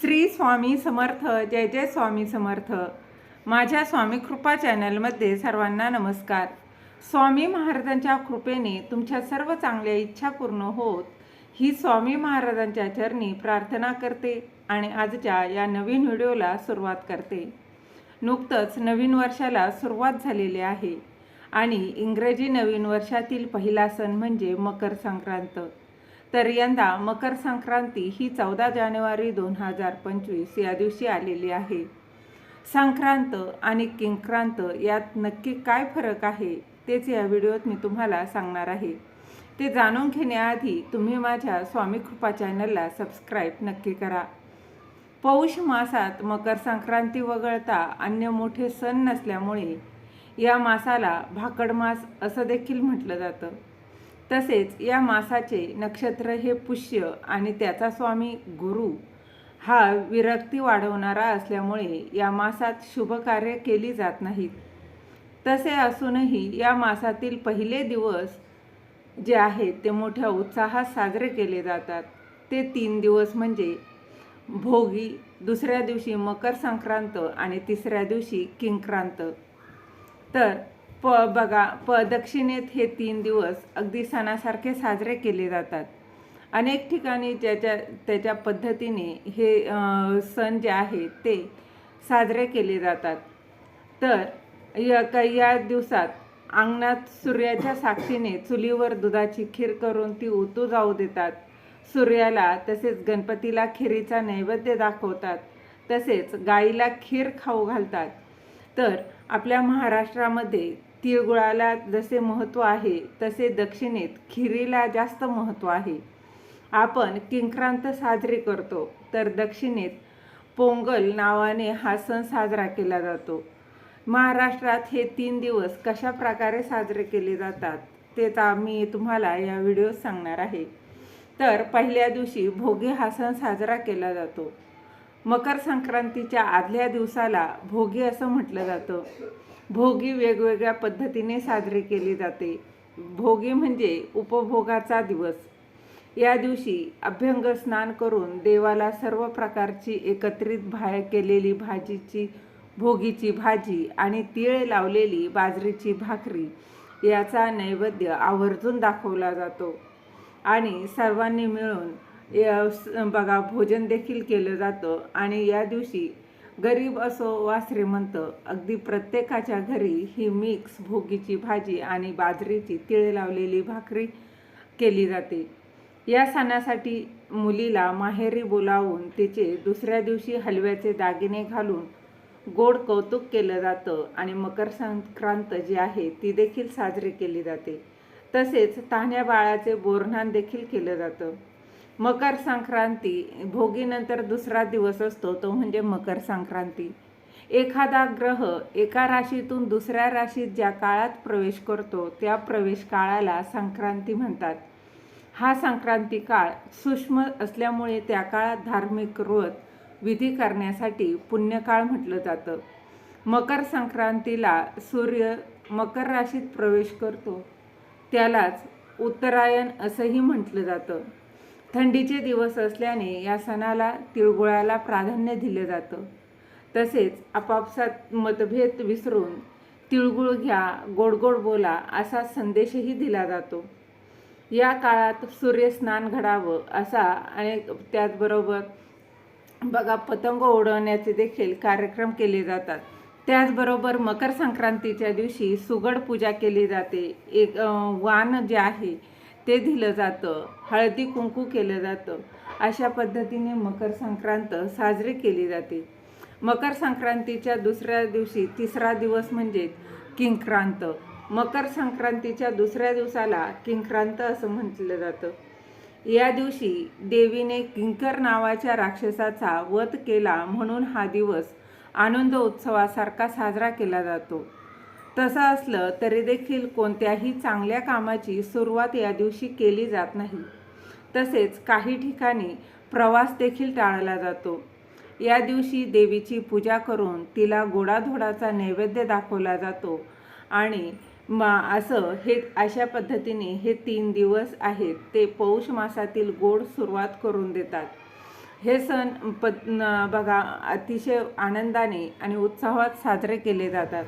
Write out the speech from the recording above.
श्री स्वामी समर्थ जय जय स्वामी समर्थ. माझ्या स्वामी कृपा चॅनलमध्ये सर्वांना नमस्कार. स्वामी महाराजांच्या कृपेने तुमच्या सर्व चांगल्या इच्छा पूर्ण होत ही स्वामी महाराजांच्या चरणी प्रार्थना करते आणि आजच्या या नवीन व्हिडिओला सुरुवात करते. नुकतंच नवीन वर्षाला सुरुवात झालेली आहे आणि इंग्रजी नवीन वर्षातील पहिला सण म्हणजे मकर संक्रांत. तर यंदा मकर संक्रांती ही चौदा जानेवारी दोन हजार पंचवीस या दिवशी आलेली आहे. संक्रांत आणि किंक्रांत यात नक्की काय फरक आहे तेच या व्हिडिओत मी तुम्हाला सांगणार आहे. ते जाणून घेण्याआधी तुम्ही माझ्या स्वामी कृपा चॅनलला सबस्क्राईब नक्की करा. पौष मासात मकर संक्रांती वगळता अन्य मोठे सण नसल्यामुळे या मासाला भाकड मास असं देखील म्हटलं जातं. तसेच या मासाचे नक्षत्र हे पुष्य आणि त्याचा स्वामी गुरु हा विरक्ती वाढवणारा असल्यामुळे या मासात शुभ कार्य केली जात नाहीत. तसे असूनही या मासातील पहिले दिवस जे आहेत ते मोठ्या उत्साहात साजरे केले जातात. ते तीन दिवस म्हणजे भोगी दुसऱ्या दिवशी मकर संक्रांत आणि तिसऱ्या दिवशी किंक्रांत. तर प बघा प दक्षिणेत हे तीन दिवस अगदी सणासारखे साजरे केले जातात. अनेक ठिकाणी ज्याच्या त्याच्या पद्धतीने हे सण जे आहेत ते साजरे केले जातात. तर या का या दिवसात अंगणात सूर्याच्या साक्षीने चुलीवर दुधाची खीर करून ती उतू जाऊ देतात. सूर्याला तसेच गणपतीला खिरीचा नैवेद्य दाखवतात. तसेच गाईला खीर खाऊ घालतात. तर आपल्या महाराष्ट्रामध्ये तिळगुळाला जसे महत्त्व आहे तसे दक्षिणेत खिरीला जास्त महत्त्व आहे. आपण किंक्रांत साजरी करतो तर दक्षिणेत पोंगल नावाने हा सण साजरा केला जातो. महाराष्ट्रात हे तीन दिवस कशा प्रकारे साजरे केले जातात तेच आम्ही तुम्हाला या व्हिडिओत सांगणार आहे. तर पहिल्या दिवशी भोगी हा सण साजरा केला जातो. मकर संक्रांतीच्या आदल्या दिवसाला भोगी असं म्हटलं जातं. भोगी वेगवेगळ्या पद्धतीने साजरी केली जाते. भोगी म्हणजे उपभोगाचा दिवस. या दिवशी अभ्यंग स्नान करून देवाला सर्व प्रकारची एकत्रित भा केलेली भाजीची भोगीची भाजी आणि तीळ लावलेली बाजरीची भाकरी याचा नैवेद्य आवर्जून दाखवला जातो. आणि सर्वांनी मिळून स- बघा भोजन देखील केलं जातं आणि या दिवशी गरीब असो वा श्रीमंत अगदी प्रत्येकाच्या घरी ही मिक्स भोगीची भाजी आणि बाजरीची तिळ लावलेली भाकरी केली जाते. या सणासाठी मुलीला माहेरी बोलावून तिचे दुसऱ्या दिवशी हलव्याचे दागिने घालून गोड कौतुक केलं जातं आणि मकर संक्रांत जी आहे ती देखील साजरी केली जाते. तसेच तान्ह्या बाळाचे बोरणान देखील केलं जातं. मकर संक्रांती भोगीनंतर दुसरा दिवस असतो तो म्हणजे मकर संक्रांती. एखादा ग्रह एका राशीतून दुसऱ्या राशीत ज्या काळात प्रवेश करतो त्या प्रवेश काळाला संक्रांती म्हणतात. हा संक्रांती काळ सूक्ष्म असल्यामुळे त्या काळात धार्मिक व्रत विधी करण्यासाठी पुण्यकाळ म्हटलं जातं. मकर संक्रांतीला सूर्य मकर राशीत प्रवेश करतो. त्यालाच उत्तरायण असंही म्हटलं जातं. थंडीचे दिवस असल्याने या सणाला तिळगुळाला प्राधान्य दिलं जातं. तसेच आपापसात मतभेद विसरून तिळगुळ घ्या गोड गोड बोला असा संदेशही दिला जातो. या काळात सूर्यस्नान घडावं असा आणि त्याचबरोबर बघा पतंग उडवण्याचे देखील कार्यक्रम केले जातात. त्याचबरोबर मकर संक्रांतीच्या दिवशी सुगड पूजा केली जाते. एक वान वाण जे आहे ते दिलं जातं. हळदी कुंकू केलं जातं. अशा पद्धतीने मकर संक्रांत साजरी केली जाते. मकर संक्रांतीच्या दुसऱ्या दिवशी तिसरा दिवस म्हणजे किंक्रांत. मकर संक्रांतीच्या दुसऱ्या दिवसाला किंक्रांत असं म्हटलं जातं. या दिवशी देवीने किंकर नावाच्या राक्षसाचा वध केला म्हणून हा दिवस आनंद उत्सवासारखा साजरा केला जातो. तसं असलं तरी देखील कोणत्याही चांगल्या कामाची सुरुवात या दिवशी केली जात नाही. तसेच काही ठिकाणी प्रवास देखील टाळला जातो. या दिवशी देवीची पूजा करून तिला गोडाधोडाचा नैवेद्य दाखवला जातो आणि मा असं हे अशा पद्धतीने हे तीन दिवस आहेत ते पौष मासातील गोड सुरुवात करून देतात. हे सण प बघा अतिशय आनंदाने आणि उत्साहात साजरे केले जातात.